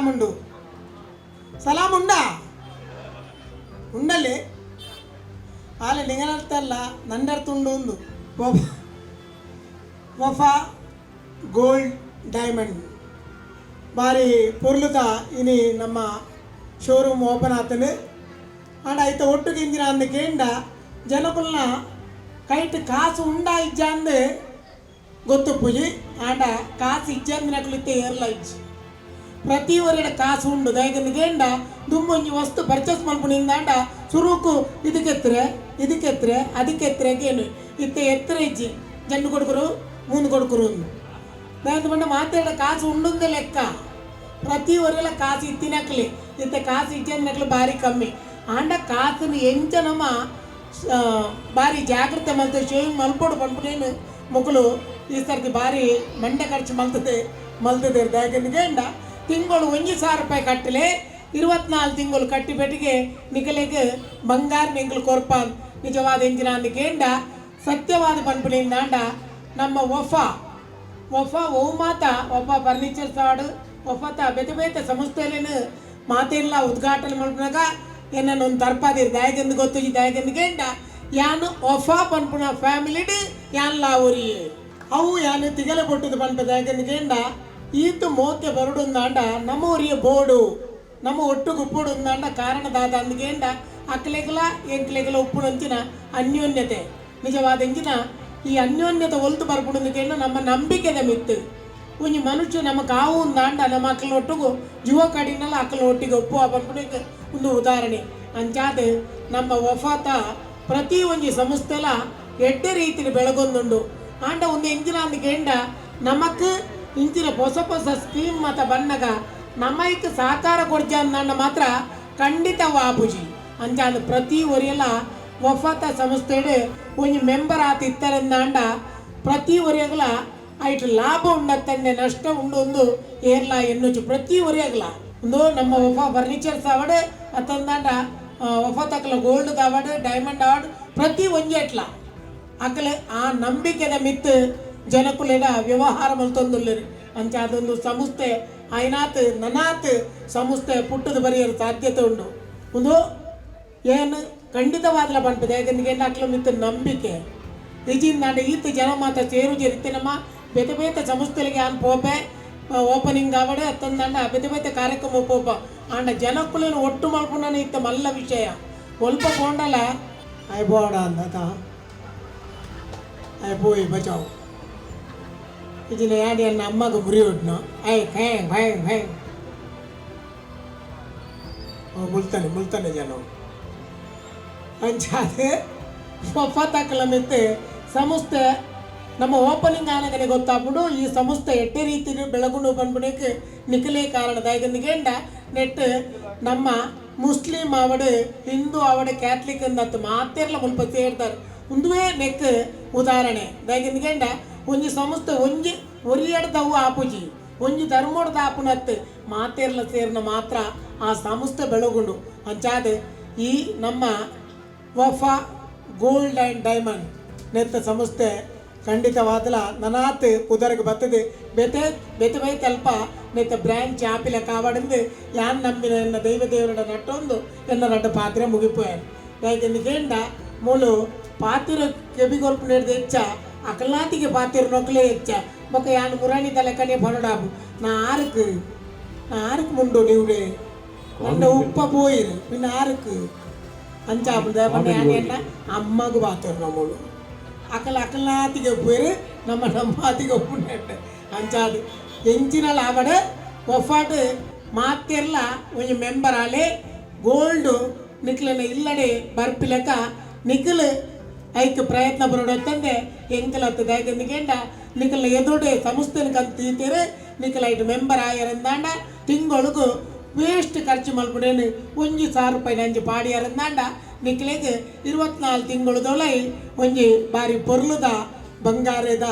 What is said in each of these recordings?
ಸಲಾಮ್ ಉಂಡು ಸಲಾಮ್ ಉಂಡಾ ಉಂಡಲ್ಲಿ ಆಲ ನಿಂಗನರ್ಥಲ್ಲ ನಂದರ್ಥುಂಡು ಒಂದು ವಫ ವಫಾ ಗೋಲ್ಡ್ ಡೈಮಂಡ್ ಭಾರಿ ಪೊರ್ಲುತ ಇನಿ ನಮ್ಮ ಶೋರೂಮ್ ಓಪನ್ ಆತನು ಆಂಡ ಐತ ಒಟ್ಟಿಗೆ ಇಂಜಿನ ಅಂದ ಕೇಂಡ ಜನಕುಲ್ನ ಕೈಟ್ ಕಾಸು ಉಂಡಾ ಇಜ್ಜ ಅಂದು ಗೊತ್ತು ಪೂಜಿ ಆಂಡ ಕಾಸು ಇಜ್ಜ ಅಂದಿನಕ್ಲಿತ್ತೆ ಏರ್ಲ ಇಜ್ಜಿ ಪ್ರತಿ ವರ್ಗ ಕಾಸು ಉಂಡು ದಯದಿಂದ ತುಂಬಿ ವಸ್ತು ಪರ್ಚೇಸ್ ಮಾಡ್ಬಿಟ್ಟು ಸುರುಕು ಇದಕ್ಕೆತ್ತರೆ ಇದಕ್ಕೆತ್ತರೆ ಅದಕ್ಕೆ ಎತ್ತರೆಗೆ ಏನು ಇತ್ತ ಎತ್ತರ ಇಜ್ಜಿ, ಜಂಡು ಕೊಡ್ಕರು ಮುಂದೆ ಕೊಡ್ಕರು ದಯದ ಬಂಡ ಮಾತಾಡ ಕಾಸು ಉಂಡು ಲೆಕ್ಕ. ಪ್ರತಿ ವರ್ಗಲ್ಲ ಕಾಸು ಇತ್ತಿನ ಹಾಕ್ಲಿ ಕಾಸು ಇಜ್ಜಿ ಅಂದ್ರೆ ನಕ್ಲಿ ಕಮ್ಮಿ. ಆಂಡ ಕಾಸು ಎಂಚ ಬಾರಿ ಭಾರಿ ಜಾಗೃತಿ ಮಲ್ತದೆ, ಶೇವಿಂಗ್ ಮಲ್ಪಡು ಬಂದ್ಬಿಟ್ಟು ಈ ಸರ್ತಿ ಬಾರಿ ಮಂಡೆ ಖರ್ಚು ಮಲ್ತದೆ ಮಲ್ತದೆ ದಯಗಿಂದ ಗಂಡ ತಿಂಗಳು ಒಂಜಿ ಸಾವಿರ ರೂಪಾಯಿ ಕಟ್ಟಲೆ, ಇರುವತ್ನಾಲ್ಕು ತಿಂಗಳು ಕಟ್ಟಿ ಬೆಟ್ಟಿಗೆ ನಿಕಲೆಗೆ ಬಂಗಾರ ನಿಂಗಳು ಕೊರ್ಪಾನ್. ನಿಜವಾದ ಎಂಜಿನ ಅಂದಿಕೇಂಡ ಸತ್ಯವಾದ ಪನ್ಪುಲಿಂದಾಂಡ ನಮ್ಮ ಒಫಾ ಒಫ ಓ ಮಾತ ಒಬ್ಬ ಫರ್ನಿಚರ್ ಸಾಡು ಒಫತ ಬೇತೆ ಬೇತೆ ಸಂಸ್ಥೆಯಲ್ಲೇನು ಮಾತೆಲ್ಲ ಉದ್ಘಾಟನೆ ಮಾಡಿದಾಗ ಏನನ್ನ ಒಂದು ತರ್ಪಾದಿರ್ ದಾಯಗಂದು ಗೊತ್ತು ಈ ದಾಯಗಂದಿಗೆ ಎಂಡ ಯಾನು ಒಫ ಪನ್ಪುನ ಫ್ಯಾಮಿಲಿಡ್ ಯಾನ್ ಲಾವೂರಿ ಅವು ಯಾನು ತಿಗಲ ಕೊಟ್ಟದು ಪನ್ಪ ದಾಯಗಂದಿಗೆ ಎಂಡ ಈತು ಮೋತೆ ಬರಡೊಂದಾಂಡ ನಮ್ಮ ಊರಿಗೆ ಬೋಡು, ನಮ್ಮ ಒಟ್ಟು ಗುಪ್ಪುಡೊಂದಾಂಡ ಕಾರಣದಾದ ಅಂದ್ಗೇಂಡ ಅಕ್ಲೆಗಲ ಎಂಕ್ಲೆಗಲ ಉಪ್ಪುಡೊಂಚಿನ ಅನ್ಯೋನ್ಯತೆ. ನಿಜವಾದ ಎಂಚಿನ ಈ ಅನ್ಯೋನ್ಯತೆ ಒಲ್ತು ಬರ್ಪುಡೊಂದಕ್ಕೇನು ನಮ್ಮ ನಂಬಿಕೆದ ಮಿತ್ತು. ಒಂಜಿ ಮನುಷ್ಯ ನಮ್ಮ ಕಾವು ಅಂದಾಂಡ ನಮ್ಮ ಅಕ್ಕಲ ಒಟ್ಟುಗು, ಜುವ ಕಡಿನಲ್ಲ ಅಕ್ಕಲ ಒಟ್ಟಿಗೆ ಒಪ್ಪು ಬಂದ್ಬಿಡಕ್ಕೆ ಒಂದು ಉದಾಹರಣೆ. ಅಂಚಾದ ನಮ್ಮ ವಫಾತ ಪ್ರತಿ ಒಂಜಿ ಸಂಸ್ಥೆಲ ಎಡ್ಡೆ ರೀತಿಲಿ ಬೆಳಗೊಂದುಂಡು. ಆಂಡ ಒಂದು ಎಂಜಿನ ಅಂದ್ಕೇಂಡ ನಮಕ್ ಇಂಚಿನ ಹೊಸ ಹೊಸ ಸ್ಕೀಮ್ ಮತ ಬನ್ನಗ ನಮ್ಮೈಕ್ ಸಹಕಾರ ಕೊಡ್ತೀಯ ಅಂದ ಮಾತ್ರ ಖಂಡಿತ ವಾಪುಜಿ. ಅಂಚಾದ ಪ್ರತಿ ಒರಿಯಲ ವಫಾತ ಸಂಸ್ಥೆಡ್ ಒಂಜಿ ಮೆಂಬರ್ ಆತ ಇತ್ತರಂದಾಂಡ ಪ್ರತಿ ಒರಿಯಗಲ ಐಟ್ ಲಾಭ ಉಂಡತ್ತಂದೆ ನಷ್ಟ ಉಂಡು ಒಂದು ಏರ್ಲ ಎನ್ನುಚು ಪ್ರತಿ ಒರಿಯಗಲ ಒಂದು ನಮ್ಮ ವಫಾ ಫರ್ನಿಚರ್ಸ್ ಅವಾರ್ಡ್ ಅತ್ತಂದಾಂಡ ವಫಾತಕ್ಕಲ ಗೋಲ್ಡ್ ಅವಾರ್ಡ್ ಡೈಮಂಡ್ ಆವಡ್ ಪ್ರತಿ ಒಂಜಿ ಎಟ್ಲ ಅಕಲೆ ಆ ನಂಬಿಕೆದ ಮಿತ್ತು ಜನಕುಲೆಡ ವ್ಯವಹಾರ ಮಲ್ತೊಂದುಲ್ಲರಿ. ಅಂಚ ಅದೊಂದು ಸಂಸ್ಥೆ, ಐನಾತ್, ನನಾತ್ ಸಂಸ್ಥೆ ಪುಟ್ಟದ ಬರೆಯಲು ಸಾಧ್ಯತೆ ಉಂಡು. ಒಂದು ಏನು ಖಂಡಿತವಾದ್ಲ ಬಂಟದೆ ಯಾಕಂದ್ರೆ ಅಕ್ಲ ಮಿತ್ತ ನಂಬಿಕೆ. ಇಜಿಂದ ಈತ ಜನ ಮಾತ ಸೇರು ಜರಿತೇನಮ್ಮ ಬೇತೆ ಬೇತೆ ಸಂಸ್ಥೆಗಳಿಗೆ ಆನ್ ಪೋಪೆ ಓಪನಿಂಗ್ ಆವಡೆ ಅತ್ತಂದಂಡ ಬೇತೆ ಬೇತೆ ಕಾರ್ಯಕ್ರಮ ಪೋಪ. ಆಂಡ ಜನಕ್ಕುಲೇನು ಒಟ್ಟು ಮಲ್ಪುಂಡನ ಇತ್ತ ಮಲ್ಲ ವಿಷಯ. ಒಲ್ಪ ಕೊಂಡಲ್ಲ ಐಬೋಡ ಅಂದ ಬೋಯ್ ಬಚಾವ್. ഇതിന് ആടി എന്നെ അമ്മക്ക് മുറി വിട്ടണു ഐ ഭയം ഭയം ഭയം ಓ ಮುಲ್ತಾನೆ ಮುಲ್ತಾನೆ ಜನ ಅಂಚಾದ ಒಪ್ಪತ್ತಾಕಲ ಮೆತ್ತೆ ಸಂಸ್ಥೆ ನಮ್ಮ ಓಪನಿಂಗ್ ಆನಗನೆ ಗೊತ್ತಾಗ್ಬಿಡು ಈ ಸಂಸ್ಥೆ ಎಟ್ಟೆ ರೀತಿ ಬೆಳಗುಂಡು ಬಂದ್ಬಿಡಕ್ಕೆ ನಿಖಲೇ ಕಾರಣದಾಗಿಂದ ನೆಟ್ ನಮ್ಮ ಮುಸ್ಲಿಂ ಅವಡು ಹಿಂದೂ ಅವಡು ಕ್ಯಾಥಲಿಕ್ ಅನ್ನತ್ತು ಮಾತೆರ್ಲ ಮುಲ್ಪ ಸೇರ್ತಾರೆ ಒಂದುವೇ ನೆಕ್ ಉದಾಹರಣೆ ದಾಗಿಂದ ಒಂಜಿ ಸಂಸ್ಥೆ ಒಂಜಿ ಒರಿಯಡ್ದವು ಆಪುಜಿ. ಒಂಜಿ ಧರ್ಮೋಡ್ದ ಆಪುನತ್ ಮಾತೆರ್ಲ ಸೇರ್ನ ಮಾತ್ರ ಆ ಸಂಸ್ಥೆ ಬೆಳಗುಂಡು. ಅಂಚಾದ ಈ ನಮ್ಮ ವಫಾ, ಗೋಲ್ಡ್ ಆ್ಯಂಡ್ ಡೈಮಂಡ್ ನೆತ್ತ ಸಂಸ್ಥೆ ಖಂಡಿತವಾದಲ ನನಾತ್ ಉದರಗೆ ಬರ್ತದೆ ಬೆತೆ ಬೆತೆ ಬೈ ತಲ್ಪ ನೆತ್ತ ಬ್ರ್ಯಾಂಚ್ ಆಪಿಲ ಕಾವಾಡಿಂದು. ಯಾನ್ ನಂಬಿನ ಎನ್ನ ದೈವ ದೇವರ ನಟ್ಟೊಂದು, ಎನ್ನ ನಡ್ಡ ಪಾತ್ರೆ ಮುಗಿಪೋಯ್ ಯಾಕೆಂದು ಕೇಂಡ ಮೂಲು ಪಾತಿರ ಕೆಬಿಗೊರ್ಪು ನಡೆದ ಹೆಚ್ಚ ಅಕಲ್ನಾತಿಗೆ ಬಾತಿರ್ ನೊಕ್ಲೆ ಹೆಚ್ಚ ಬೊಕ ಯಾನ್ ಮುರಾಣಿ ತಲೆಕನೆ ಬನಡಾಬು ನಾ ಆರುಕು ನಾ ಆರುಕು ಮುಂಡು ನೀವುಡೆ ಮಂಡ ಉಪ್ಪ ಪೋಯಿರು ಪಿನ್ನ ಆರುಕು ಅಂಚಾಪುದ ಪಂಡ ಯಾನ್ ಎಂಡ ಅಮ್ಮಗು ಬಾತಿರ್ ನಮ್ಮಳು ಅಕಲ ಅಕಲ್ನಾತಿಗೆ ಪೋಯಿರು ನಮ್ಮ ನಮ್ಮಾತಿಗೆ ಒಪ್ಪುಂಡೆ ಅಂಚಾದು ಎಂಚಿನ ಲಾಬಡ ಒಫಾಟು ಮಾತೆರ್ಲ ಒಂಜಿ ಮೆಂಬರ್ ಆಲೆ ಗೋಲ್ಡು ನಿಕ್ಲನ ಇಲ್ಲಡೆ ಬರ್ಪಿಲಕ ನಿಖಿಲ್ ಐಕ್ ಪ್ರಯತ್ನ ಬರೋಡತ್ತಂದೆ ಎಂಕಲತ್ತದ ಯಾಕೆಂದ ನಿಖಲ್ ಎದುರುಡೆ ಸಂಸ್ಥೆನ ಕಂತು ತೀತೀರು ನಿಖಲ್ ಐಟ್ ಮೆಂಬರ್ ಆಯರಂದಾಂಡ ತಿಂಗಳಿಗೂ ವೇಸ್ಟ್ ಖರ್ಚು ಮಲ್ಪಡೇನು ಒಂಜಿ ಸಾವಿರ ರೂಪಾಯಿ ನಂಜಿ ಪಾಡಿಯರಂದಾಂಡ ನಿಕ್ಲೆಗ್ ಇರುವತ್ನಾಲ್ಕು ತಿಂಗಳದೊಳೈ ಒಂಜಿ ಬಾರಿ ಪೊರ್ಲುದ, ಬಂಗಾರದ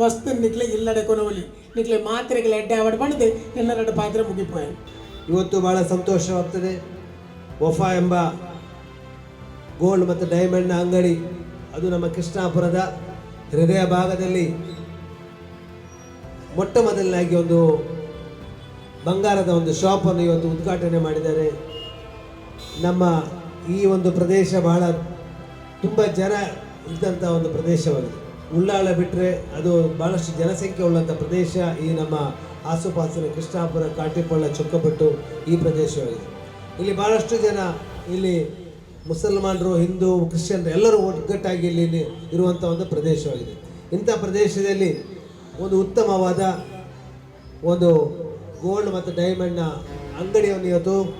ವಸ್ತು ನಿಕ್ಲೆಗ್ ಇಲ್ಲಡೆ ಕೊನವಲಿ. ನಿಕ್ಲೆ ಮಾತ್ರೆಗಳ ಎಡ್ಡೆ ಅವಡ್ ಬಂದು ಎಲ್ಲರಡು ಪಾತ್ರೆ ಮುಗಿಪೋಯ್. ಇವತ್ತು ಬಹಳ ಸಂತೋಷವಾಗ್ತದೆ. ವಫಾ ಎಂಬ ಗೋಲ್ಡ್ ಮತ್ತು ಡೈಮಂಡ್ನ ಅಂಗಡಿ ಅದು ನಮ್ಮ ಕೃಷ್ಣಾಪುರದ ಹೃದಯ ಭಾಗದಲ್ಲಿ ಮೊಟ್ಟ ಮೊದಲನಾಗಿ ಒಂದು ಬಂಗಾರದ ಒಂದು ಶಾಪನ್ನು ಇವತ್ತು ಉದ್ಘಾಟನೆ ಮಾಡಿದ್ದಾರೆ. ನಮ್ಮ ಈ ಒಂದು ಪ್ರದೇಶ ಬಹಳ ತುಂಬ ಜನ ಇದ್ದಂಥ ಒಂದು ಪ್ರದೇಶವಾಗಿದೆ. ಉಳ್ಳಾಳ ಬಿಟ್ಟರೆ ಅದು ಬಹಳಷ್ಟು ಜನಸಂಖ್ಯೆ ಉಳ್ಳಂಥ ಪ್ರದೇಶ ಈ ನಮ್ಮ ಆಸುಪಾಸಿನ ಕೃಷ್ಣಾಪುರ ಕಾಟಿಪಳ್ಳ ಚೊಕ್ಕಪಟ್ಟು ಈ ಪ್ರದೇಶವಾಗಿದೆ. ಇಲ್ಲಿ ಬಹಳಷ್ಟು ಜನ ಇಲ್ಲಿ ಮುಸಲ್ಮಾನರು, ಹಿಂದೂ ಕ್ರಿಶ್ಚಿಯನ್ ಎಲ್ಲರೂ ಒಗ್ಗಟ್ಟಾಗಿ ಇಲ್ಲಿ ಇರುವಂಥ ಒಂದು ಪ್ರದೇಶವಾಗಿದೆ. ಇಂಥ ಪ್ರದೇಶದಲ್ಲಿ ಒಂದು ಉತ್ತಮವಾದ ಒಂದು ಗೋಲ್ಡ್ ಮತ್ತು ಡೈಮಂಡ್ನ ಅಂಗಡಿಯನ್ನು ಇವತ್ತು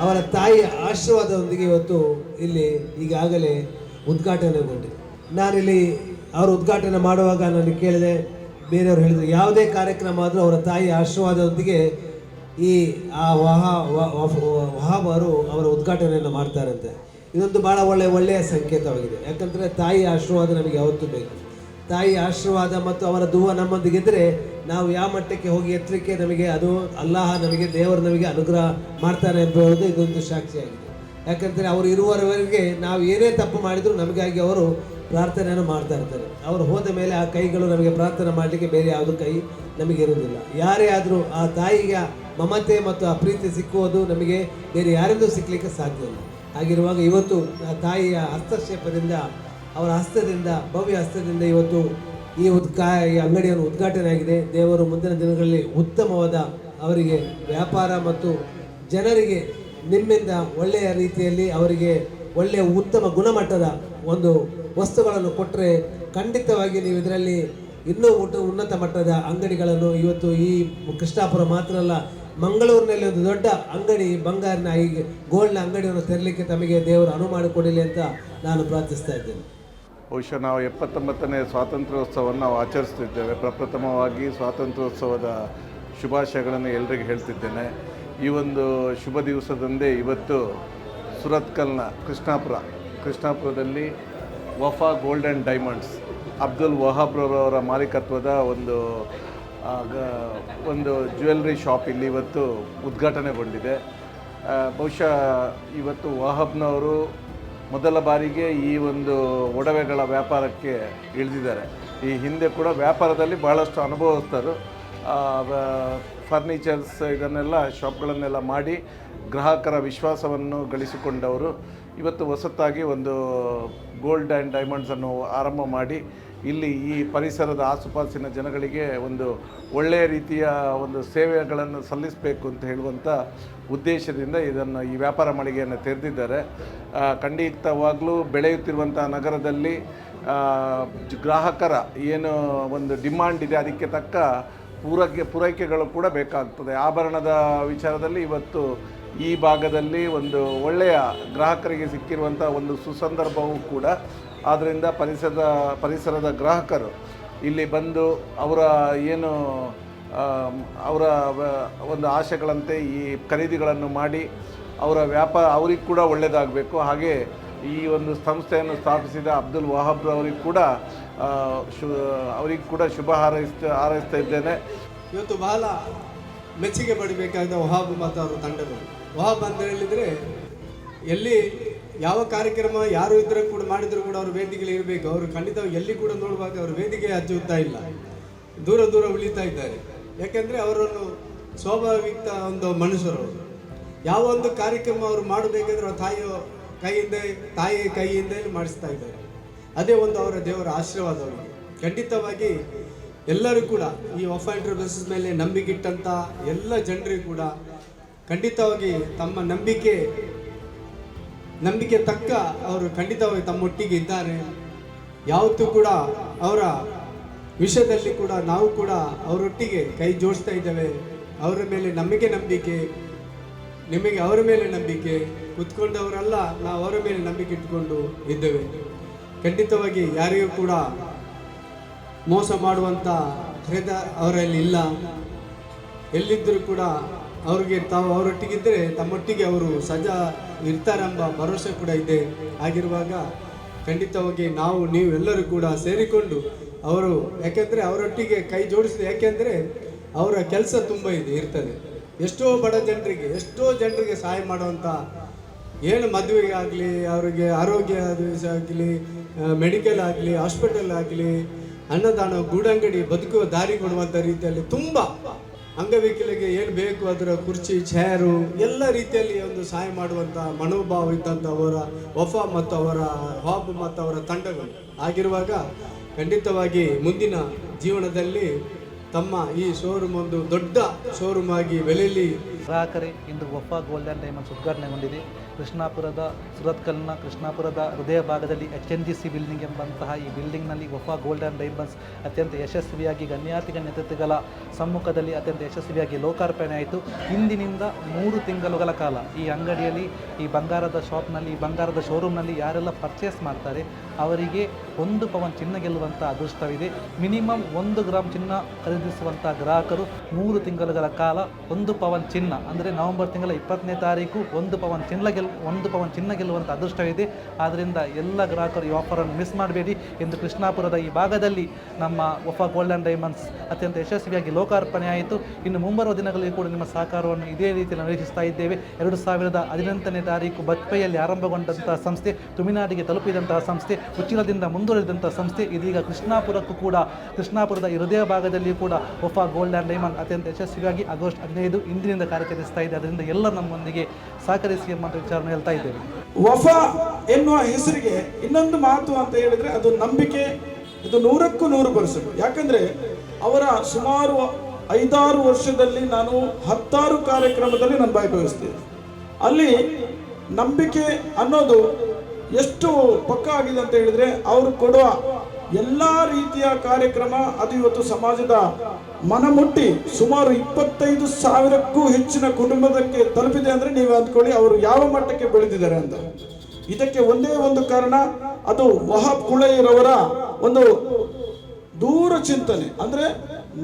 ಅವರ ತಾಯಿಯ ಆಶೀರ್ವಾದದೊಂದಿಗೆ ಇವತ್ತು ಇಲ್ಲಿ ಈಗಾಗಲೇ ಉದ್ಘಾಟನೆಗೊಂಡಿದೆ. ನಾನಿಲ್ಲಿ ಅವರು ಉದ್ಘಾಟನೆ ಮಾಡುವಾಗ ನಾನು ಕೇಳಿದೆ, ಬೇರೆಯವರು ಹೇಳಿದರು, ಯಾವುದೇ ಕಾರ್ಯಕ್ರಮ ಆದರೂ ಅವರ ತಾಯಿಯ ಆಶೀರ್ವಾದದೊಂದಿಗೆ ಈ ಆ ವಹಾ, ವ- ವ- ವಹಾಬ್ ಅವರ ಉದ್ಘಾಟನೆಯನ್ನು ಮಾಡ್ತಾರಂತೆ. ಇದೊಂದು ಭಾಳ ಒಳ್ಳೆಯ ಒಳ್ಳೆಯ ಸಂಕೇತವಾಗಿದೆ. ಯಾಕಂದರೆ ತಾಯಿ ಆಶೀರ್ವಾದ ನಮಗೆ ಯಾವತ್ತೂ ಬೇಕು. ತಾಯಿ ಆಶೀರ್ವಾದ ಮತ್ತು ಅವರ ದುವ ನಮ್ಮೊಂದಿಗಿದ್ದರೆ ನಾವು ಯಾವ ಮಟ್ಟಕ್ಕೆ ಹೋಗಿ ಎತ್ತಲಿಕ್ಕೆ ನಮಗೆ ಅದು ಅಲ್ಲಾಹ ನಮಗೆ, ದೇವರು ನಮಗೆ ಅನುಗ್ರಹ ಮಾಡ್ತಾನೆ ಎಂಬುದು ಇದೊಂದು ಸಾಕ್ಷಿಯಾಗಿದೆ. ಯಾಕಂದರೆ ಅವರು ಇರುವವರೆಗೆ ನಾವು ಏನೇ ತಪ್ಪು ಮಾಡಿದರೂ ನಮಗಾಗಿ ಅವರು ಪ್ರಾರ್ಥನೆಯನ್ನು ಮಾಡ್ತಾ ಇರ್ತಾರೆ. ಅವರು ಹೋದ ಮೇಲೆ ಆ ಕೈಗಳು ನಮಗೆ ಪ್ರಾರ್ಥನೆ ಮಾಡಲಿಕ್ಕೆ ಬೇರೆ ಯಾವುದು ಕೈ ನಮಗೆ ಇರುವುದಿಲ್ಲ. ಯಾರೇ ಆದರೂ ಆ ತಾಯಿಯ ಮಮತೆ ಮತ್ತು ಆ ಪ್ರೀತಿ ಸಿಕ್ಕುವುದು ನಮಗೆ ಬೇರೆ ಯಾರಿಂದೂ ಸಿಕ್ಕಲಿಕ್ಕೆ ಸಾಧ್ಯ ಇಲ್ಲ. ಹಾಗಿರುವಾಗ ಇವತ್ತು ಆ ತಾಯಿಯ ಹಸ್ತಕ್ಷೇಪದಿಂದ, ಅವರ ಹಸ್ತದಿಂದ, ಭವ್ಯ ಹಸ್ತದಿಂದ ಇವತ್ತು ಈ ಉದ್ಘಾ, ಈ ಅಂಗಡಿಯನ್ನು ಉದ್ಘಾಟನೆ ಆಗಿದೆ ದೇವರು ಮುಂದಿನ ದಿನಗಳಲ್ಲಿ ಉತ್ತಮವಾದ ಅವರಿಗೆ ವ್ಯಾಪಾರ ಮತ್ತು ಜನರಿಗೆ ನಿಮ್ಮಿಂದ ಒಳ್ಳೆಯ ರೀತಿಯಲ್ಲಿ ಅವರಿಗೆ ಒಳ್ಳೆಯ ಉತ್ತಮ ಗುಣಮಟ್ಟದ ಒಂದು ವಸ್ತುಗಳನ್ನು ಕೊಟ್ಟರೆ ಖಂಡಿತವಾಗಿ ನೀವು ಇದರಲ್ಲಿ ಇನ್ನೂ ಉನ್ನತ ಮಟ್ಟದ ಅಂಗಡಿಗಳನ್ನು ಇವತ್ತು ಈ ಕೃಷ್ಣಾಪುರ ಮಾತ್ರ ಅಲ್ಲ ಮಂಗಳೂರಿನಲ್ಲಿ ಒಂದು ದೊಡ್ಡ ಅಂಗಡಿ, ಬಂಗಾರನ ಹೀಗೆ ಗೋಲ್ಡ್ನ ಅಂಗಡಿಯನ್ನು ತೆರಲಿಕ್ಕೆ ತಮಗೆ ದೇವರು ಅನುವು ಮಾಡಿಕೊಡಲಿ ಅಂತ ನಾನು ಪ್ರಾರ್ಥಿಸ್ತಾ ಇದ್ದೇನೆ. ಬಹುಶಃ ನಾವು ಎಪ್ಪತ್ತೊಂಬತ್ತನೇ ಸ್ವಾತಂತ್ರ್ಯೋತ್ಸವವನ್ನು ನಾವು ಆಚರಿಸ್ತಿದ್ದೇವೆ. ಪ್ರಪ್ರಥಮವಾಗಿ ಸ್ವಾತಂತ್ರ್ಯೋತ್ಸವದ ಶುಭಾಶಯಗಳನ್ನು ಎಲ್ರಿಗೂ ಹೇಳ್ತಿದ್ದೇನೆ. ಈ ಒಂದು ಶುಭ ದಿವಸದಂದೇ ಇವತ್ತು ಸುರತ್ಕಲ್ನ Krishnapura, ಕೃಷ್ಣಾಪುರದಲ್ಲಿ Wafa gold and diamonds, Abdul ವಹಾಬ್ರವರ ಮಾಲೀಕತ್ವದ ಒಂದು ಒಂದು ಜ್ಯುವೆಲ್ರಿ ಶಾಪ್ ಇಲ್ಲಿ ಇವತ್ತು ಉದ್ಘಾಟನೆಗೊಂಡಿದೆ. ಬಹುಶಃ ಇವತ್ತು ವಾಹಬ್ನವರು ಮೊದಲ ಬಾರಿಗೆ ಈ ಒಂದು ಒಡವೆಗಳ ವ್ಯಾಪಾರಕ್ಕೆ ಇಳಿದಿದ್ದಾರೆ. ಈ ಹಿಂದೆ ಕೂಡ ವ್ಯಾಪಾರದಲ್ಲಿ ಬಹಳಷ್ಟು ಅನುಭವಸ್ಥರು ಫರ್ನಿಚರ್ಸ್ ಇದನ್ನೆಲ್ಲ ಶಾಪ್ಗಳನ್ನೆಲ್ಲ ಮಾಡಿ ಗ್ರಾಹಕರ ವಿಶ್ವಾಸವನ್ನು ಗಳಿಸಿಕೊಂಡವರು. ಇವತ್ತು ಹೊಸತಾಗಿ ಒಂದು ಗೋಲ್ಡ್ ಆ್ಯಂಡ್ ಡೈಮಂಡ್ಸನ್ನು ಆರಂಭ ಮಾಡಿ ಇಲ್ಲಿ ಈ ಪರಿಸರದ ಆಸುಪಾಸಿನ ಜನಗಳಿಗೆ ಒಂದು ಒಳ್ಳೆಯ ರೀತಿಯ ಒಂದು ಸೇವೆಗಳನ್ನು ಸಲ್ಲಿಸಬೇಕು ಅಂತ ಹೇಳುವಂಥ ಉದ್ದೇಶದಿಂದ ಇದನ್ನು ಈ ವ್ಯಾಪಾರ ಮಳಿಗೆಯನ್ನು ತೆರೆದಿದ್ದಾರೆ. ಖಂಡಿತವಾಗಲೂ ಬೆಳೆಯುತ್ತಿರುವಂಥ ನಗರದಲ್ಲಿ ಗ್ರಾಹಕರ ಏನು ಒಂದು ಡಿಮಾಂಡ್ ಇದೆ, ಅದಕ್ಕೆ ತಕ್ಕ ಪೂರೈಕೆ, ಪೂರೈಕೆಗಳು ಕೂಡ ಬೇಕಾಗ್ತದೆ. ಆಭರಣದ ವಿಚಾರದಲ್ಲಿ ಇವತ್ತು ಈ ಭಾಗದಲ್ಲಿ ಒಂದು ಒಳ್ಳೆಯ ಗ್ರಾಹಕರಿಗೆ ಸಿಕ್ಕಿರುವಂಥ ಒಂದು ಸುಸಂದರ್ಭವೂ ಕೂಡ ಆದ್ದರಿಂದ ಪರಿಸರದ ಪರಿಸರದ ಗ್ರಾಹಕರು ಇಲ್ಲಿ ಬಂದು ಅವರ ಏನು ಅವರ ಒಂದು ಆಶೆಗಳಂತೆ ಈ ಖರೀದಿಗಳನ್ನು ಮಾಡಿ ಅವರ ವ್ಯಾಪಾರ ಅವ್ರಿಗೆ ಕೂಡ ಒಳ್ಳೆಯದಾಗಬೇಕು ಹಾಗೆ ಈ ಒಂದು ಸಂಸ್ಥೆಯನ್ನು ಸ್ಥಾಪಿಸಿದ ಅಬ್ದುಲ್ ವಹಾಬ್ರವರಿಗೆ ಕೂಡ ಶು, ಅವರಿಗೆ ಕೂಡ ಶುಭ ಹಾರೈಸ್ತಾ ಹಾರೈಸ್ತಾ ಇದ್ದೇನೆ. ಇವತ್ತು ಬಹಳ ಮೆಚ್ಚುಗೆ ಪಡಬೇಕಾದ ವಹಾಬ್ ಮತ್ತು ಅವರ ತಂಡಗಳು. ವಹಾಬ್ ಅಂತ ಹೇಳಿದರೆ ಎಲ್ಲಿ ಯಾವ ಕಾರ್ಯಕ್ರಮ ಯಾರು ಇದ್ರೂ ಕೂಡ ಮಾಡಿದ್ರು ಕೂಡ ಅವರು ವೇದಿಕೆಯಲ್ಲಿ ಇರಬೇಕು. ಅವರು ಖಂಡಿತ ಎಲ್ಲಿ ಕೂಡ ನೋಡುವಾಗ ಅವರು ವೇದಿಕೆ ಹಚ್ಚುತ್ತಾ ಇಲ್ಲ. ದೂರ ದೂರ ಉಳಿತಾ ಇದ್ದಾರೆ. ಯಾಕೆಂದರೆ ಅವರನ್ನು ಸ್ವಾಭಾವಿಕ ಒಂದು ಮನುಷ್ಯರು ಯಾವ ಒಂದು ಕಾರ್ಯಕ್ರಮ ಅವರು ಮಾಡಬೇಕಂದ್ರೆ ತಾಯಿಯ ಕೈಯಿಂದ ತಾಯಿಯ ಕೈಯಿಂದ ಮಾಡಿಸ್ತಾ ಇದ್ದಾರೆ. ಅದೇ ಒಂದು ಅವರ ದೇವರ ಆಶೀರ್ವಾದ ಖಂಡಿತವಾಗಿ ಎಲ್ಲರೂ ಕೂಡ ಈ ಆಫ್ ಎಂಟರ್ಪ್ರೈಸಸ್ ಮೇಲೆ ನಂಬಿಕೆ ಇಟ್ಟಂಥ ಎಲ್ಲ ಜನರಿಗೂ ಕೂಡ ಖಂಡಿತವಾಗಿ ತಮ್ಮ ನಂಬಿಕೆ ನಂಬಿಕೆ ತಕ್ಕ ಅವರು ಖಂಡಿತವಾಗಿ ತಮ್ಮೊಟ್ಟಿಗೆ ಇದ್ದಾರೆ. ಯಾವತ್ತೂ ಕೂಡ ಅವರ ವಿಷಯದಲ್ಲಿ ಕೂಡ ನಾವು ಕೂಡ ಅವರೊಟ್ಟಿಗೆ ಕೈ ಜೋಡಿಸ್ತಾ ಇದ್ದೇವೆ. ಅವರ ಮೇಲೆ ನಮಗೆ ನಂಬಿಕೆ, ನಿಮಗೆ ಅವರ ಮೇಲೆ ನಂಬಿಕೆ, ಕುತ್ಕೊಂಡವರಲ್ಲ ನಾವು ಅವರ ಮೇಲೆ ನಂಬಿಕೆ ಇಟ್ಕೊಂಡು ಇದ್ದೇವೆ. ಖಂಡಿತವಾಗಿ ಯಾರಿಗೂ ಕೂಡ ಮೋಸ ಮಾಡುವಂಥ ಹೃದಯ ಅವರಲ್ಲಿ ಇಲ್ಲ. ಎಲ್ಲಿದ್ದರೂ ಕೂಡ ಅವ್ರಿಗೆ ತಾವು ಅವರೊಟ್ಟಿಗಿದ್ದರೆ ತಮ್ಮೊಟ್ಟಿಗೆ ಅವರು ಸಜಾ ಇರ್ತಾರೆಂಬ ಭರವಸೆ ಕೂಡ ಇದೆ. ಆಗಿರುವಾಗ ಖಂಡಿತವಾಗಿ ನಾವು, ನೀವೆಲ್ಲರೂ ಕೂಡ ಸೇರಿಕೊಂಡು ಅವರು, ಯಾಕೆಂದರೆ ಅವರೊಟ್ಟಿಗೆ ಕೈ ಜೋಡಿಸಿದೆ, ಯಾಕೆಂದರೆ ಅವರ ಕೆಲಸ ತುಂಬ ಇದೆ, ಇರ್ತದೆ. ಎಷ್ಟೋ ಬಡ ಜನರಿಗೆ, ಎಷ್ಟೋ ಜನರಿಗೆ ಸಹಾಯ ಮಾಡುವಂಥ ಏನು ಮದುವೆಗಾಗಲಿ ಅವರಿಗೆ ಆರೋಗ್ಯ ಆಗಲಿ ಮೆಡಿಕಲ್ ಆಗಲಿ ಹಾಸ್ಪಿಟಲ್ ಆಗಲಿ, ಅನ್ನದಾನ ಗೂಡಂಗಡಿ ಬದುಕುವ ದಾರಿ ಕೊಡುವಂಥ ರೀತಿಯಲ್ಲಿ ತುಂಬ ಅಂಗವಿಕಲಿಗೆ ಏನು ಬೇಕು ಅದರ ಕುರ್ಚಿ ಚೇರು ಎಲ್ಲ ರೀತಿಯಲ್ಲಿ ಒಂದು ಸಹಾಯ ಮಾಡುವಂಥ ಮನೋಭಾವ ಇದ್ದಂಥ ಅವರ ವಫಾ ಮತ್ತು ಅವರ ಹಾಬ್ ಮತ್ತು ಅವರ ತಂಡಗಳು. ಆಗಿರುವಾಗ ಖಂಡಿತವಾಗಿ ಮುಂದಿನ ಜೀವನದಲ್ಲಿ ತಮ್ಮ ಈ ಶೋರೂಮ್ ಒಂದು ದೊಡ್ಡ ಶೋರೂಮ್ ಆಗಿ ಬೆಳೆಯಲಿ. ಗ್ರಾಹಕರೇ, ಇಂದು ವಫಾ ಗೋಲ್ಡನ್ ಡೈಮಂಡ್ಸ್ ಉದ್ಘಾಟನೆಗೊಂಡಿದೆ. ಕೃಷ್ಣಾಪುರದ ಸುರತ್ಕಲ್ನ ಕೃಷ್ಣಾಪುರದ ಹೃದಯ ಭಾಗದಲ್ಲಿ H N G C building ಎಂಬಂತಹ ಈ ಬಿಲ್ಡಿಂಗ್ನಲ್ಲಿ ವಫಾ ಗೋಲ್ಡನ್ ಡೈಮಂಡ್ಸ್ ಅತ್ಯಂತ ಯಶಸ್ವಿಯಾಗಿ ಗಣ್ಯಾತಿಗ ನೆತೃತ್ವಗಳ ಸಮ್ಮುಖದಲ್ಲಿ ಅತ್ಯಂತ ಯಶಸ್ವಿಯಾಗಿ ಲೋಕಾರ್ಪಣೆ ಆಯಿತು. ಇಂದಿನಿಂದ ಮೂರು ತಿಂಗಳುಗಳ ಕಾಲ ಈ ಅಂಗಡಿಯಲ್ಲಿ ಈ ಬಂಗಾರದ ಶಾಪ್ನಲ್ಲಿ, ಈ ಬಂಗಾರದ ಶೋರೂಮ್ನಲ್ಲಿ ಯಾರೆಲ್ಲ ಪರ್ಚೇಸ್ ಮಾಡ್ತಾರೆ, ಅವರಿಗೆ ಒಂದು ಪವನ್ ಚಿನ್ನ ಗೆಲ್ಲುವಂಥ ಅದೃಷ್ಟವಿದೆ. ಮಿನಿಮಮ್ ಒಂದು ಗ್ರಾಮ್ ಚಿನ್ನ ಖರೀದಿಸುವಂಥ ಗ್ರಾಹಕರು ಮೂರು ತಿಂಗಳುಗಳ ಕಾಲ ಒಂದು ಪವನ್ ಚಿನ್ನ, ಅಂದರೆ ನವೆಂಬರ್ ತಿಂಗಳ ಇಪ್ಪತ್ತನೇ ತಾರೀಕು ಒಂದು ಪವನ್ ಚಿನ್ನ ಗೆಲ್ ಒಂದು ಪವನ್ ಚಿನ್ನ ಗೆಲ್ಲುವಂಥ ಅದೃಷ್ಟವಿದೆ ಆದ್ದರಿಂದ ಎಲ್ಲ ಗ್ರಾಹಕರು ಈ ಆಫರನ್ನು ಮಿಸ್ ಮಾಡಬೇಡಿ ಎಂದು ಕೃಷ್ಣಾಪುರದ ಈ ಭಾಗದಲ್ಲಿ ನಮ್ಮ ಒಫಾ ಗೋಲ್ಡ್ ಆ್ಯಂಡ್ ಡೈಮಂಡ್ಸ್ ಅತ್ಯಂತ ಯಶಸ್ವಿಯಾಗಿ ಲೋಕಾರ್ಪಣೆ ಆಯಿತು. ಇನ್ನು ಮುಂಬರುವ ದಿನಗಳಲ್ಲಿ ಕೂಡ ನಿಮ್ಮ ಸಹಕಾರವನ್ನು ಇದೇ ರೀತಿಯಲ್ಲಿ ನಿರೀಕ್ಷಿಸ್ತಾ ಇದ್ದೇವೆ. ಎರಡು ಸಾವಿರದ ಹದಿನೆಂಟನೇ ತಾರೀಕು ಬಜ್ಪೆಯಲ್ಲಿ ಆರಂಭಗೊಂಡಂತಹ ಸಂಸ್ಥೆ, ತುಮಿನಾಡಿಗೆ ತಲುಪಿದಂತಹ ಸಂಸ್ಥೆ, ಉಚ್ಚಿಲದಿಂದ ಮುಂದುವರೆದಂತಹ ಸಂಸ್ಥೆ, ಇದೀಗ ಕೃಷ್ಣಾಪುರಕ್ಕೂ ಕೂಡ, ಕೃಷ್ಣಾಪುರದ ಹೃದಯ ಭಾಗದಲ್ಲಿ ಕೂಡ ವಫಾ ಗೋಲ್ಡ್ ಆ್ಯಂಡ್ ಡೈಮಂಡ್ ಅತ್ಯಂತ ಯಶಸ್ವಿಯಾಗಿ ಆಗಸ್ಟ್ ಹದಿನೈದು ಇಂದಿನಿಂದ ಕಾರ್ಯಚರಿಸ್ತಾ ಇದೆ. ಅದರಿಂದ ಎಲ್ಲ ನಮ್ಮೊಂದಿಗೆ ಸಹಕರಿಸಿ ಎಂಬಂತ ವಿಚಾರವನ್ನು ಹೇಳ್ತಾ ಇದ್ದೇವೆ. ವಫಾ ಎನ್ನುವ ಹೆಸರಿಗೆ ಇನ್ನೊಂದು ಮಾತು ಅಂತ ಹೇಳಿದ್ರೆ ಅದು ನಂಬಿಕೆ, ಇದು ನೂರಕ್ಕೂ ನೂರು ಪರ್ಸೆಂಟ್. ಯಾಕಂದ್ರೆ ಅವರ ಸುಮಾರು ಐದಾರು ವರ್ಷದಲ್ಲಿ ನಾನು ಹತ್ತಾರು ಕಾರ್ಯಕ್ರಮದಲ್ಲಿ ನಾನು ಭಾಗವಹಿಸ್ತೀನಿ ಅಲ್ಲಿ ನಂಬಿಕೆ ಅನ್ನೋದು ಎಷ್ಟು ಪಕ್ಕ ಆಗಿದೆ ಅಂತ ಹೇಳಿದ್ರೆ ಅವರು ಕೊಡುವ ಎಲ್ಲ ರೀತಿಯ ಕಾರ್ಯಕ್ರಮ ಅದು ಇವತ್ತು ಸಮಾಜದ ಮನಮುಟ್ಟಿ ಸುಮಾರು ಇಪ್ಪತ್ತೈದು ಸಾವಿರಕ್ಕೂ ಹೆಚ್ಚಿನ ಕುಟುಂಬದಕ್ಕೆ ತಲುಪಿದೆ ಅಂದ್ರೆ ನೀವು ಅಂದ್ಕೊಳ್ಳಿ ಅವರು ಯಾವ ಮಟ್ಟಕ್ಕೆ ಬೆಳೆದಿದ್ದಾರೆ ಅಂತ. ಇದಕ್ಕೆ ಒಂದೇ ಒಂದು ಕಾರಣ, ಅದು ವಹಾಬ್ ಕುಳೈರವರ ಒಂದು ದೂರ ಚಿಂತನೆ. ಅಂದ್ರೆ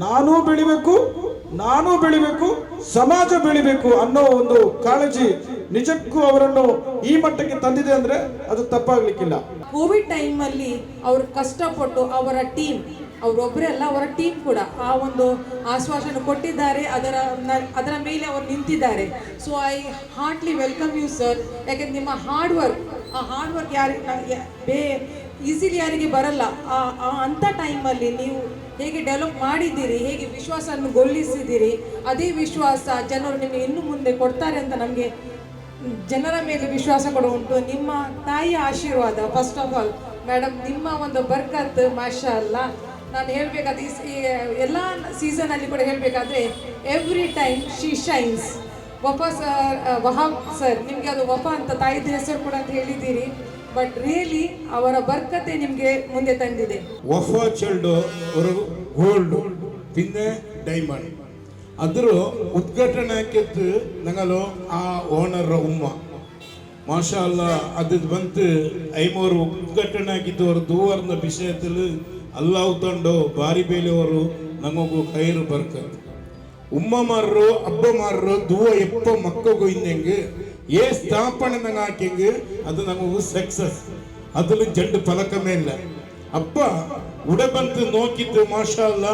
ನಾನೂ ಬೆಳಿಬೇಕು ನಾನೂ ಬೆಳಿಬೇಕು, ಸಮಾಜ ಬೆಳಿಬೇಕು ಅನ್ನೋ ಒಂದು ಕಾಳಜಿ ನಿಜಕ್ಕೂ ಅವರನ್ನು ಈ ಮಟ್ಟಕ್ಕೆ ತಂದಿದೆ ಅಂದ್ರೆ ಅದು ತಪ್ಪಾಗ್ಲಿಕ್ಕಿಲ್ಲ. ಕೋವಿಡ್ ಟೈಮಲ್ಲಿ ಅವರು ಕಷ್ಟಪಟ್ಟು ಅವರ ಟೀಮ್ ಅವರೊಬ್ಬರೇ ಅಲ್ಲ, ಅವರ ಟೀಮ್ ಕೂಡ. ಆ ಒಂದು ಆಶ್ವಾಸನೆ ಕೊಟ್ಟಿದ್ದಾರೆ, ಅದರ ಅದರ ಮೇಲೆ ಅವರು ನಿಂತಿದ್ದಾರೆ. So I heartly welcome you sir ಯಾಕೆಂದ್ರೆ ನಿಮ್ಮ ಹಾರ್ಡ್ ವರ್ಕ್ ಆ ಹಾರ್ಡ್ ವರ್ಕ್ ಯಾರಿಗೆ ಬೇ ಈಸಿಲಿ ಯಾರಿಗೆ ಬರಲ್ಲ. ಆ ಆ ಅಂಥ ಟೈಮಲ್ಲಿ ನೀವು ಹೇಗೆ ಡೆವಲಪ್ ಮಾಡಿದ್ದೀರಿ, ಹೇಗೆ ವಿಶ್ವಾಸವನ್ನು ಗೊಲ್ಲಿಸಿದ್ದೀರಿ, ಅದೇ ವಿಶ್ವಾಸ ಜನರು ನಿಮಗೆ ಇನ್ನು ಮುಂದೆ ಕೊಡ್ತಾರೆ ಅಂತ ನಮಗೆ ಜನರ ಮೇಲೆ ವಿಶ್ವಾಸ ಕೂಡ ಉಂಟು. ನಿಮ್ಮ ತಾಯಿಯ ಆಶೀರ್ವಾದ ಫಸ್ಟ್ ಆಫ್ ಆಲ್ ಮೇಡಮ್ ನಿಮ್ಮ ಒಂದು ಬರ್ಕತ್ ಮಾಷಾ ಅಲ್ಲ ನಾನು ಹೇಳಬೇಕಾದ ಈ ಎಲ್ಲ ಸೀಸನಲ್ಲಿ ಕೂಡ ಹೇಳಬೇಕಾದ್ರೆ every time she shines Wafa sir ವಹಾ sir ನಿಮಗೆ ಅದು ವಫಾ ಅಂತ ತಾಯಿದ ಹೆಸರು ಕೂಡ ಅಂತ ಹೇಳಿದ್ದೀರಿ ಬಟ್ ರಿಯಲಿ ಅವರ ಬರ್ಕತೆ ನಿಮಗೆ ಮುಂದೆ ತಂದಿದೆ. ವಫಾ ಚಲ್ಡು ಅವರು ಗೋಲ್ಡ್ ಪಿನ್ನೆ ಡೈಮಂಡ್ ಅದರ ಉದ್ಘಾಟನೆ ಆಕಿತ್ತು ನಂಗಲು ಆ ಓನರ್ ಉಮ್ಮ. ಮಾಷಾ ಅಲ್ಲ ಅದು ಬಂತು ಐಮೋರು ಉದ್ಘಾಟನೆ ಆಗಿದ್ದು ಅವ್ರ ದೂವರ್ನ ವಿಷಯದಲ್ಲಿ ಅಲ್ಲಾಹ್ ತಂಡು ಬಾರಿ ಬೇಲೆಯವರು ನಮಗೂ ಖೈರು ಬರ್ಕತ್ ಉಮ್ಮಮಾರರು ಅಬ್ಬಮಾರರು ದುವ ಎಪ್ಪ ಮಕ್ಕಗೂ ಇನ್ನೆಂಗೆ ಏ ಸ್ಥಾಪನೆ ನಂಗೆ ಹಾಕಿಂಗ್ ಅದು ನಮಗೂ ಸಕ್ಸಸ್ ಅದನ್ನು ಜಂಡು ಫಲಕಮೇ ಇಲ್ಲ ಅಪ್ಪ ಉಡ ಬಂತು ನೋಕಿತ್ತು ಮಾಷಾ ಅಲ್ಲ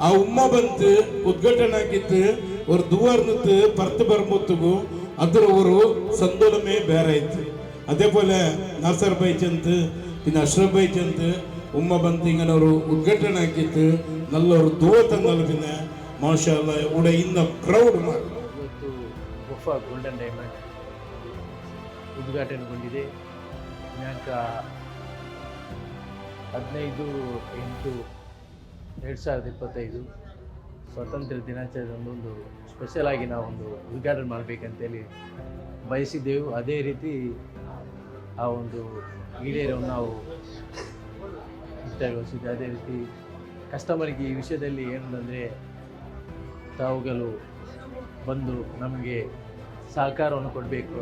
ಆ ಉಮ್ಮ ಬಂತು ಉದ್ಘಾಟನೆ ಆಗಿತ್ತು ஒரு துவார் நிறுத்து பரத்து பரம்பத்துக்கு அதில் ஒரு சந்தோலமே பேராயிடுச்சு அதே போல் நர்சர் பை சந்து பின் அஷ்ரப் பை சந்து ಚಂತ್ ಉಮ್ಮ ಬಂತು ഇങ്ങനെ ഒരു ಉದ್ಘಾಟನೆ ಆಗಿತ್ತು ನಲ್ಲೊರು ದೂವ ತಂದಲ್ಲ പിന്നെ ಮಾಷಾ ಅಲ್ಲ ಉಡ ಇನ್ನ ಕ್ರೌಡ್ ಮಾಡಿ ಇವತ್ತು ವಫಾ ಗೋಲ್ಡನ್ ಡೈಮಂಡ್ ಉದ್ಘಾಟನೆಗೊಂಡಿದೆ ದಿನಾಂಕ ಹದಿನೈದು ಎಂಟು ಎರಡು ಸಾವಿರದ ಇಪ್ಪತ್ತೈದು ಸ್ವಾತಂತ್ರ್ಯ ದಿನಾಚರಣೆಯೊಂದು ಒಂದು ಸ್ಪೆಷಲ್ ಆಗಿ ನಾವೊಂದು ಉದ್ಘಾಟನೆ ಮಾಡಬೇಕಂತೇಳಿ ಬಯಸಿದ್ದೆವು ಅದೇ ರೀತಿ ಆ ಒಂದು ಈಡೇರವನ್ನು ನಾವು ಇಷ್ಟಗೊಳಿಸಿದ್ದೆ ಅದೇ ರೀತಿ ಕಸ್ಟಮರ್ಗೆ ಈ ವಿಷಯದಲ್ಲಿ ಏನಂದರೆ ತಾವುಗಳು ಬಂದು ನಮಗೆ ಸಹಕಾರವನ್ನು ಕೊಡಬೇಕು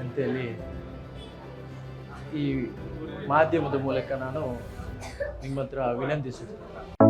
ಅಂತೇಳಿ ಈ ಮಾಧ್ಯಮದ ಮೂಲಕ ನಾನು ನಿಮ್ಮ ಹತ್ರ ವಿನಂತಿಸುತ್ತೇನೆ.